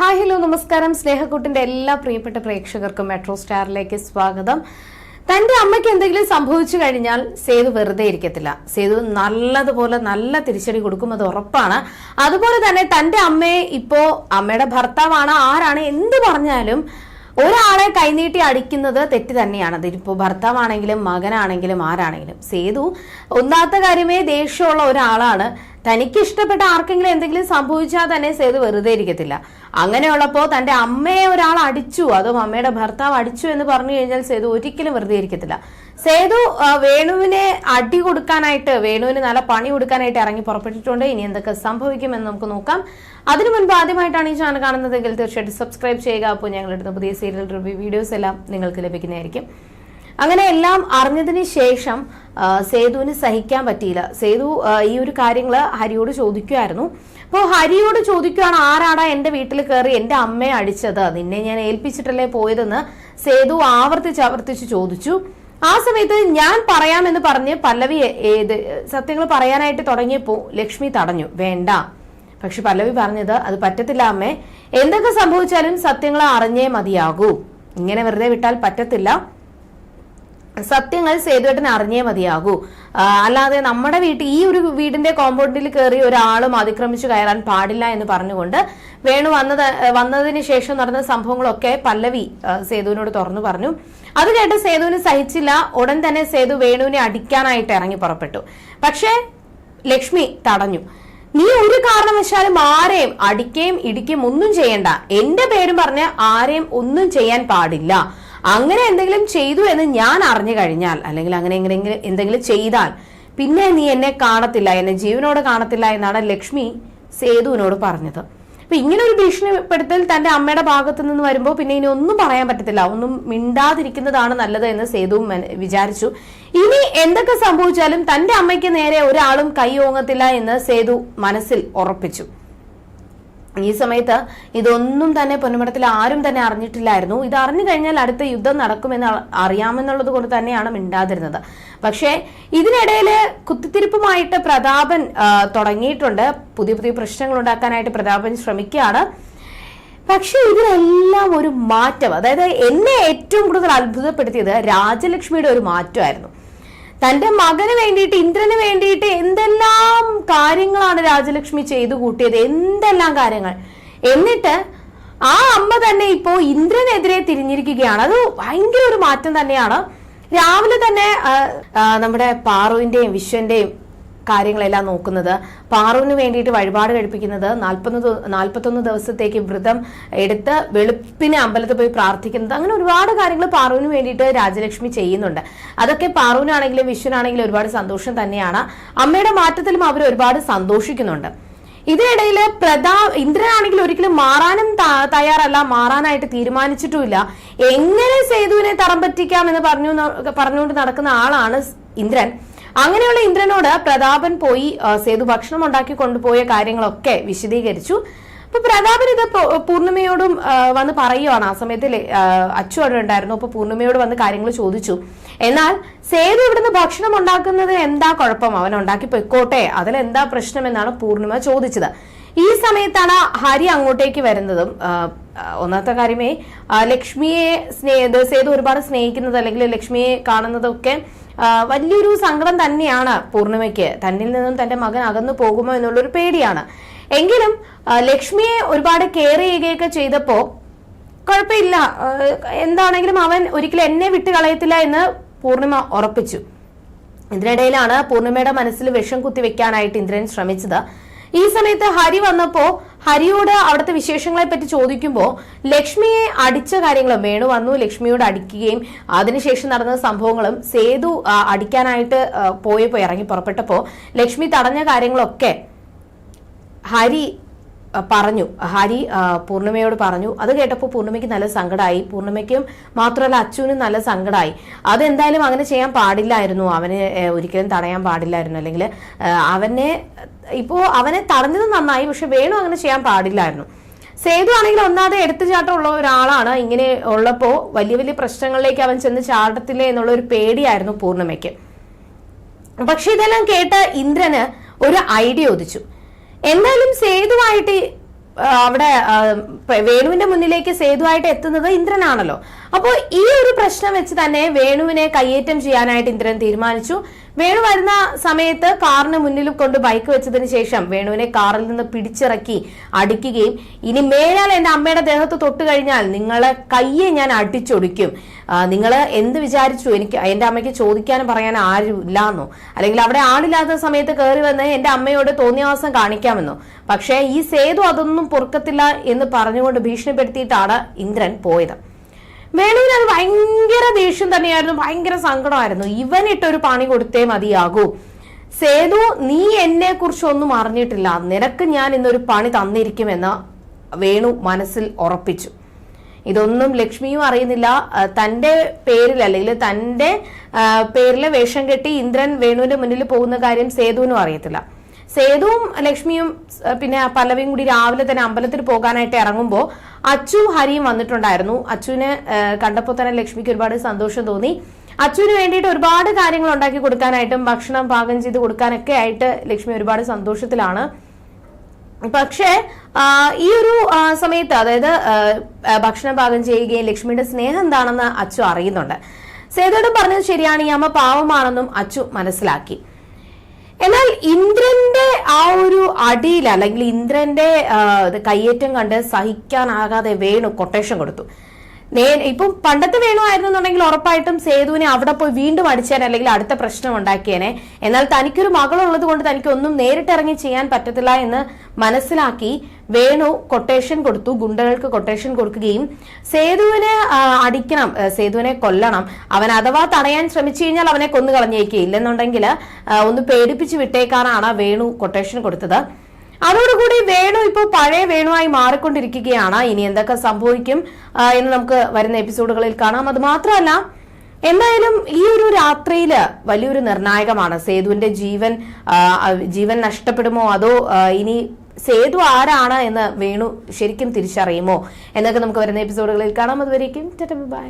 Hi hello നമസ്കാരം. സ്നേഹക്കൂട്ടിന്റെ എല്ലാ പ്രിയപ്പെട്ട പ്രേക്ഷകർക്കും മെട്രോ സ്റ്റാറിലേക്ക് സ്വാഗതം. തന്റെ അമ്മയ്ക്ക് എന്തെങ്കിലും സംഭവിച്ചു കഴിഞ്ഞാൽ സേതു വെറുതെ ഇരിക്കത്തില്ല. സേതു നല്ലതുപോലെ നല്ല തിരിച്ചടി കൊടുക്കും അത് ഉറപ്പാണ്. അതുപോലെ തന്നെ തന്റെ അമ്മയെ ഇപ്പോ അമ്മയുടെ ഭർത്താവാണ് ആരാണ് എന്ത് പറഞ്ഞാലും ഒരാളെ കൈനീട്ടി അടിക്കുന്നത് തെറ്റ് തന്നെയാണ്. അതിപ്പോ ഭർത്താവാണെങ്കിലും മകനാണെങ്കിലും ആരാണെങ്കിലും. സേതു ഒന്നാമത്തെ കാര്യമേ ദേഷ്യമുള്ള ഒരാളാണ്. തനിക്ക് ഇഷ്ടപ്പെട്ട ആർക്കെങ്കിലും എന്തെങ്കിലും സംഭവിച്ചാൽ തന്നെ സേതു വെറുതെ ഇരിക്കത്തില്ല. അങ്ങനെയുള്ളപ്പോൾ തന്റെ അമ്മയെ ഒരാൾ അടിച്ചു അതും അമ്മയുടെ ഭർത്താവ് അടിച്ചു എന്ന് പറഞ്ഞു കഴിഞ്ഞാൽ സേതു ഒരിക്കലും വെറുതെ ഇരിക്കത്തില്ല. സേതു വേണുവിനെ അടി കൊടുക്കാനായിട്ട് വേണുവിന് നല്ല പണി കൊടുക്കാനായിട്ട് ഇറങ്ങി പുറപ്പെട്ടിട്ടുണ്ട്. ഇനി എന്തൊക്കെ സംഭവിക്കുമെന്ന് നമുക്ക് നോക്കാം. അതിനു മുൻപ് ആദ്യമായിട്ടാണ് ഈ ചാനൽ കാണുന്നതെങ്കിൽ തീർച്ചയായിട്ടും സബ്സ്ക്രൈബ് ചെയ്യുക. അപ്പോൾ ഞങ്ങളെടുത്ത പുതിയ സീരിയൽ റിവ്യൂ വീഡിയോസ് എല്ലാം നിങ്ങൾക്ക് ലഭിക്കുന്നതായിരിക്കും. അങ്ങനെ എല്ലാം അറിഞ്ഞതിന് ശേഷം സേതുവിന് സഹിക്കാൻ പറ്റിയില്ല. സേതു ഈ ഒരു കാര്യങ്ങൾ ഹരിയോട് ചോദിക്കുമായിരുന്നു അപ്പോൾ ഹരിയോട് ചോദിക്കുകയാണ് ആരാടാ എന്റെ വീട്ടിൽ കയറി എന്റെ അമ്മയെ അടിച്ചത്? നിന്നെ ഞാൻ ഏൽപ്പിച്ചിട്ടല്ലേ പോയതെന്ന്? സേതു ആവർത്തിച്ച് ആവർത്തിച്ച് ചോദിച്ചു. ആ സമയത്ത് ഞാൻ പറയാമെന്ന് പറഞ്ഞ് പല്ലവി ഏത് സത്യങ്ങൾ പറയാനായിട്ട് തുടങ്ങിയപ്പോൾ ലക്ഷ്മി തടഞ്ഞു. വേണ്ട. പക്ഷെ പല്ലവി പറഞ്ഞത് അത് പറ്റത്തില്ല അമ്മേ. എന്തൊക്കെ സംഭവിച്ചാലും സത്യങ്ങൾ അറിഞ്ഞേ മതിയാകൂ. ഇങ്ങനെ വെറുതെ വിട്ടാൽ പറ്റത്തില്ല. സത്യങ്ങൾ സേതുവേട്ടൻ അറിഞ്ഞേ മതിയാകൂ. അല്ലാതെ നമ്മുടെ വീട്ടിൽ ഈ ഒരു വീടിന്റെ കോമ്പൗണ്ടിൽ കയറി ഒരാളും അതിക്രമിച്ചു കയറാൻ പാടില്ല എന്ന് പറഞ്ഞുകൊണ്ട് വേണു വന്നത് വന്നതിന് ശേഷം നടന്ന സംഭവങ്ങളൊക്കെ പല്ലവി സേതുവിനോട് തുറന്നു പറഞ്ഞു. അത് കേട്ട് സേതുവിന് സഹിച്ചില്ല. ഉടൻ തന്നെ സേതു വേണുവിനെ അടിക്കാനായിട്ട് ഇറങ്ങി പുറപ്പെട്ടു. പക്ഷേ ലക്ഷ്മി തടഞ്ഞു. നീ ഒരു കാരണവശാലും ആരെയും അടിക്കുകയും ഇടിക്കുകയും ഒന്നും ചെയ്യണ്ട. എന്റെ പേരും പറഞ്ഞ് ആരെയും ഒന്നും ചെയ്യാൻ പാടില്ല. അങ്ങനെ എന്തെങ്കിലും ചെയ്തു എന്ന് ഞാൻ അറിഞ്ഞു കഴിഞ്ഞാൽ അല്ലെങ്കിൽ അങ്ങനെ എങ്ങനെയെങ്കിലും എന്തെങ്കിലും ചെയ്താൽ പിന്നെ നീ എന്നെ കാണത്തില്ല എന്നെ ജീവനോട് കാണത്തില്ല എന്നാണ് ലക്ഷ്മി സേതുവിനോട് പറഞ്ഞത്. അപ്പൊ ഇങ്ങനെ ഒരു ഭീഷണിപ്പെടുത്തൽ തന്റെ അമ്മയുടെ ഭാഗത്തു നിന്ന് വരുമ്പോൾ പിന്നെ ഇനി ഒന്നും പറയാൻ പറ്റത്തില്ല ഒന്നും മിണ്ടാതിരിക്കുന്നതാണ് നല്ലത് എന്ന് സേതു വിചാരിച്ചു. ഇനി എന്തൊക്കെ സംഭവിച്ചാലും തന്റെ അമ്മയ്ക്ക് നേരെ ഒരാളും കൈ ഓങ്ങത്തില്ല എന്ന് സേതു മനസ്സിൽ ഉറപ്പിച്ചു. ഈ സമയത്ത് ഇതൊന്നും തന്നെ പൊന്നുമടത്തിൽ ആരും തന്നെ അറിഞ്ഞിട്ടില്ലായിരുന്നു. ഇത് അറിഞ്ഞു കഴിഞ്ഞാൽ അടുത്ത യുദ്ധം നടക്കുമെന്ന് അറിയാമെന്നുള്ളത് കൊണ്ട് തന്നെയാണ് മിണ്ടാതിരുന്നത്. പക്ഷേ ഇതിനിടയിൽ കുത്തിത്തിരിപ്പുമായിട്ട് പ്രതാപൻ തുടങ്ങിയിട്ടുണ്ട്. പുതിയ പുതിയ പ്രശ്നങ്ങൾ ഉണ്ടാക്കാനായിട്ട് പ്രതാപൻ ശ്രമിക്കുകയാണ്. പക്ഷെ ഇതിനെല്ലാം ഒരു മാറ്റം അതായത് എന്നെ ഏറ്റവും കൂടുതൽ അത്ഭുതപ്പെടുത്തിയത് രാജലക്ഷ്മിയുടെ ഒരു മാറ്റമായിരുന്നു. തന്റെ മകന് വേണ്ടിയിട്ട് ഇന്ദ്രന് വേണ്ടിയിട്ട് എന്തെല്ലാം കാര്യങ്ങളാണ് രാജലക്ഷ്മി ചെയ്തു കൂട്ടിയത്? എന്തെല്ലാം കാര്യങ്ങൾ? എന്നിട്ട് ആ അമ്മ തന്നെ ഇപ്പോ ഇന്ദ്രനെതിരെ തിരിഞ്ഞിരിക്കുകയാണ്. അത് ഭയങ്കര ഒരു മാറ്റം തന്നെയാണ്. രാവിലെ തന്നെ നമ്മുടെ പാറുവിന്റെയും വിശ്വന്റെയും കാര്യങ്ങളെല്ലാം നോക്കുന്നത്. പാറുവിന് വേണ്ടിയിട്ട് വഴിപാട് കഴിപ്പിക്കുന്നത് നാൽപ്പത്തൊന്ന് നാൽപ്പത്തൊന്ന് ദിവസത്തേക്ക് വ്രതം എടുത്ത് വെളുപ്പിനെ അമ്പലത്തിൽ പോയി പ്രാർത്ഥിക്കുന്നത്. അങ്ങനെ ഒരുപാട് കാര്യങ്ങൾ പാറുവിന് വേണ്ടിയിട്ട് രാജലക്ഷ്മി ചെയ്യുന്നുണ്ട്. അതൊക്കെ പാറുവിനാണെങ്കിലും വിശ്വനാണെങ്കിലും ഒരുപാട് സന്തോഷം തന്നെയാണ്. അമ്മയുടെ മാറ്റത്തിലും അവർ ഒരുപാട് സന്തോഷിക്കുന്നുണ്ട്. ഇതിനിടയിൽ പ്രതാ ഇന്ദ്രനാണെങ്കിൽ ഒരിക്കലും മാറാനും തയ്യാറല്ല മാറാനായിട്ട് തീരുമാനിച്ചിട്ടുമില്ല. എങ്ങനെ സേതുവിനെ തറം പറ്റിക്കാം എന്ന് പറഞ്ഞു പറഞ്ഞുകൊണ്ട് നടക്കുന്ന ആളാണ് ഇന്ദ്രൻ. അങ്ങനെയുള്ള ഇന്ദ്രനോട് പ്രതാപൻ പോയി സേതു ഭക്ഷണം ഉണ്ടാക്കി കൊണ്ടുപോയ കാര്യങ്ങളൊക്കെ വിശദീകരിച്ചു. അപ്പൊ പ്രതാപൻ ഇത് പൂർണിമയോടും വന്ന് പറയുവാണ്. ആ സമയത്ത് അച്ചു അവിടെ ഉണ്ടായിരുന്നു. അപ്പൊ പൂർണിമയോട് വന്ന് കാര്യങ്ങൾ ചോദിച്ചു. എന്നാൽ സേതു ഇവിടുന്ന് ഭക്ഷണം ഉണ്ടാക്കുന്നത് എന്താ കുഴപ്പം? അവൻ ഉണ്ടാക്കി പൊയ്ക്കോട്ടെ. അതിൽ എന്താ പ്രശ്നം എന്നാണ് പൂർണിമ ചോദിച്ചത്. ഈ സമയത്താണ് ഹരി അങ്ങോട്ടേക്ക് വരുന്നതും ഒന്നാമത്തെ കാര്യമേ ലക്ഷ്മിയെ സ്നേഹ സേതു ഒരുപാട് സ്നേഹിക്കുന്നത് അല്ലെങ്കിൽ ലക്ഷ്മിയെ കാണുന്നതൊക്കെ വലിയൊരു സങ്കടം തന്നെയാണ് പൂർണിമയ്ക്ക്. തന്നിൽ നിന്നും തന്റെ മകൻ അകന്നു പോകുമോ എന്നുള്ളൊരു പേടിയാണ്. എങ്കിലും ലക്ഷ്മിയെ ഒരുപാട് കെയർ ചെയ്യുകയൊക്കെ ചെയ്തപ്പോ കുഴപ്പമില്ല. എന്താണെങ്കിലും അവൻ ഒരിക്കലും എന്നെ വിട്ട് കളയത്തില്ല എന്ന് പൂർണിമ ഉറപ്പിച്ചു. ഇതിനിടയിലാണ് പൂർണിമയുടെ മനസ്സിൽ വിഷം കുത്തിവെക്കാനായിട്ട് ഇന്ദ്രൻ ശ്രമിച്ചത്. ഈ സമയത്ത് ഹരി വന്നപ്പോ ഹരിയോട് അവിടുത്തെ വിശേഷങ്ങളെ പറ്റി ചോദിക്കുമ്പോൾ ലക്ഷ്മിയെ അടിച്ച കാര്യങ്ങളും വേണു വന്നു ലക്ഷ്മിയോട് അടിക്കുകയും അതിനുശേഷം നടന്ന സംഭവങ്ങളും സേതു അടിക്കാനായിട്ട് പോയി ഇറങ്ങി പുറപ്പെട്ടപ്പോ ലക്ഷ്മി തടഞ്ഞ കാര്യങ്ങളൊക്കെ ഹരി പറഞ്ഞു. ഹരി പൂർണിമയോട് പറഞ്ഞു. അത് കേട്ടപ്പോൾ പൂർണിമയ്ക്ക് നല്ല സങ്കടമായി പൂർണിമയ്ക്കും മാത്രമല്ല അച്ചുവിനും നല്ല സങ്കടമായി അതെന്തായാലും അങ്ങനെ ചെയ്യാൻ പാടില്ലായിരുന്നു. അവനെ ഒരിക്കലും തടയാൻ പാടില്ലായിരുന്നു. അല്ലെങ്കിൽ അവനെ ഇപ്പോൾ അവനെ തടഞ്ഞത് നന്നായി. പക്ഷെ വേണു അങ്ങനെ ചെയ്യാൻ പാടില്ലായിരുന്നു. സേതു ആണെങ്കിൽ ഒന്നാതെ എടുത്തുചാട്ടമുള്ള ഒരാളാണ്. ഇങ്ങനെ ഉള്ളപ്പോൾ വലിയ വലിയ പ്രശ്നങ്ങളിലേക്ക് അവൻ ചെന്ന് ചാടത്തില്ലേ എന്നുള്ള ഒരു പേടിയായിരുന്നു പൂർണിമയ്ക്ക് പക്ഷെ ഇതെല്ലാം കേട്ട ഇന്ദ്രന് ഒരു ഐഡിയ ഉദിച്ചു. എന്തായാലും സേതുവായിട്ട് അവിടെ വേണുവിന്റെ മുന്നിലേക്ക് സേതുവായിട്ട് എത്തുന്നത് ഇന്ദ്രനാണല്ലോ. അപ്പോൾ ഈ ഒരു പ്രശ്നം വെച്ച് തന്നെ വേണുവിനെ കയ്യേറ്റം ചെയ്യാനായിട്ട് ഇന്ദ്രൻ തീരുമാനിച്ചു. വേണു വരുന്ന സമയത്ത് കാറിന് മുന്നിൽ കൊണ്ട് ബൈക്ക് വെച്ചതിന് ശേഷം വേണുവിനെ കാറിൽ നിന്ന് പിടിച്ചിറക്കി അടിക്കുകയും ഇനി മേലാൽ എന്റെ അമ്മയുടെ ദേഹത്ത് തൊട്ട് കഴിഞ്ഞാൽ നിങ്ങളെ കയ്യെ ഞാൻ അടിച്ചൊടിക്കും. നിങ്ങൾ എന്ത് വിചാരിച്ചു? എനിക്ക് എന്റെ അമ്മയ്ക്ക് ചോദിക്കാനും പറയാൻ ആരും ഇല്ലാന്നോ? അല്ലെങ്കിൽ അവിടെ ആളില്ലാത്ത സമയത്ത് കയറി വന്ന് എന്റെ അമ്മയോട് തോന്നിയവാസം കാണിക്കാമെന്നോ? പക്ഷേ ഈ സേതു അതൊന്നും പൊറുക്കത്തില്ല എന്ന് പറഞ്ഞുകൊണ്ട് ഭീഷണിപ്പെടുത്തിയിട്ടാണ് ഇന്ദ്രൻ പോയത്. വേണുവിന് അത് ഭയങ്കര ദേഷ്യം തന്നെയായിരുന്നു. ഭയങ്കര സങ്കടമായിരുന്നു. ഇവനിട്ടൊരു പണി കൊടുത്തേ മതിയാകൂ. സേതു നീ എന്നെ കുറിച്ചൊന്നും അറിഞ്ഞിട്ടില്ല. നിനക്ക് ഞാൻ ഇന്നൊരു പണി തന്നിരിക്കുമെന്ന് വേണു മനസ്സിൽ ഉറപ്പിച്ചു. ഇതൊന്നും ലക്ഷ്മിയും അറിയുന്നില്ല. തന്റെ പേരിൽ അല്ലെങ്കിൽ തന്റെ പേരിലെ വേഷം കെട്ടി ഇന്ദ്രൻ വേണുവിന്റെ മുന്നിൽ പോകുന്ന കാര്യം സേതുവിനും അറിയത്തില്ല. സേതുവും ലക്ഷ്മിയും പിന്നെ പല്ലവിയും കൂടി രാവിലെ തന്നെ അമ്പലത്തിൽ പോകാനായിട്ട് ഇറങ്ങുമ്പോൾ അച്ചു ഹരിയും വന്നിട്ടുണ്ടായിരുന്നു. അച്ചുവിനെ കണ്ടപ്പോൾ തന്നെ ലക്ഷ്മിക്ക് ഒരുപാട് സന്തോഷം തോന്നി. അച്ചുവിന് വേണ്ടിയിട്ട് ഒരുപാട് കാര്യങ്ങൾ ഉണ്ടാക്കി കൊടുക്കാനായിട്ടും ഭക്ഷണം പാകം ചെയ്ത് കൊടുക്കാനൊക്കെ ആയിട്ട് ലക്ഷ്മി ഒരുപാട് സന്തോഷത്തിലാണ്. പക്ഷേ ഈ ഒരു സമയത്ത് അതായത് ഭക്ഷണം പാകം ചെയ്യുകയും ലക്ഷ്മിയുടെ സ്നേഹം എന്താണെന്ന് അച്ചു അറിയുന്നുണ്ട്. സേതോട് പറഞ്ഞത് ശരിയാണ് ഈ അമ്മ പാവമാണെന്നും അച്ചു മനസ്സിലാക്കി. എന്നാൽ ഇന്ദ്രന്റെ ആ ഒരു അടിയിൽ അല്ലെങ്കിൽ ഇന്ദ്രന്റെ കയ്യേറ്റം കണ്ട് സഹിക്കാനാകാതെ വേണു കൊട്ടേഷൻ കൊടുത്തു. ഇപ്പം പണ്ടത്തെ വേണു ആയിരുന്നുണ്ടെങ്കിൽ ഉറപ്പായിട്ടും സേതുവിനെ അവിടെ പോയി വീണ്ടും അടിച്ചേനെ അല്ലെങ്കിൽ അടുത്ത പ്രശ്നം ഉണ്ടാക്കിയേനെ. എന്നാൽ തനിക്കൊരു മകളുള്ളത് കൊണ്ട് തനിക്ക് ഒന്നും നേരിട്ടിറങ്ങി ചെയ്യാൻ പറ്റത്തില്ല എന്ന് മനസ്സിലാക്കി വേണു കൊട്ടേഷൻ കൊടുത്തു ഗുണ്ടകൾക്ക് കൊട്ടേഷൻ കൊടുക്കുകയും സേതുവിനെ അടിക്കണം സേതുവിനെ കൊല്ലണം. അവൻ അഥവാ തടയാൻ ശ്രമിച്ചു കഴിഞ്ഞാൽ അവനെ കൊന്നു കളഞ്ഞേക്കും ഇല്ലെന്നുണ്ടെങ്കിൽ ഒന്ന് പേടിപ്പിച്ച് വിട്ടേക്കാനാണ് വേണു കൊട്ടേഷൻ കൊടുത്തത്. അതോടുകൂടി വേണു ഇപ്പോൾ പഴയ വേണുവായി മാറിക്കൊണ്ടിരിക്കുകയാണ്. ഇനി എന്തൊക്കെ സംഭവിക്കും എന്ന് നമുക്ക് വരുന്ന എപ്പിസോഡുകളിൽ കാണാം. അത് മാത്രമല്ല എന്തായാലും ഈ ഒരു രാത്രിയിൽ വലിയൊരു നിർണായകമാണ്. സേതുവിന്റെ ജീവൻ ജീവൻ നഷ്ടപ്പെടുമോ? അതോ ഇനി സേതു ആരാണ് എന്ന് വേണു ശരിക്കും തിരിച്ചറിയുമോ? എന്നൊക്കെ നമുക്ക് വരുന്ന എപ്പിസോഡുകളിൽ കാണാം. അതുവരേക്കും ബൈ.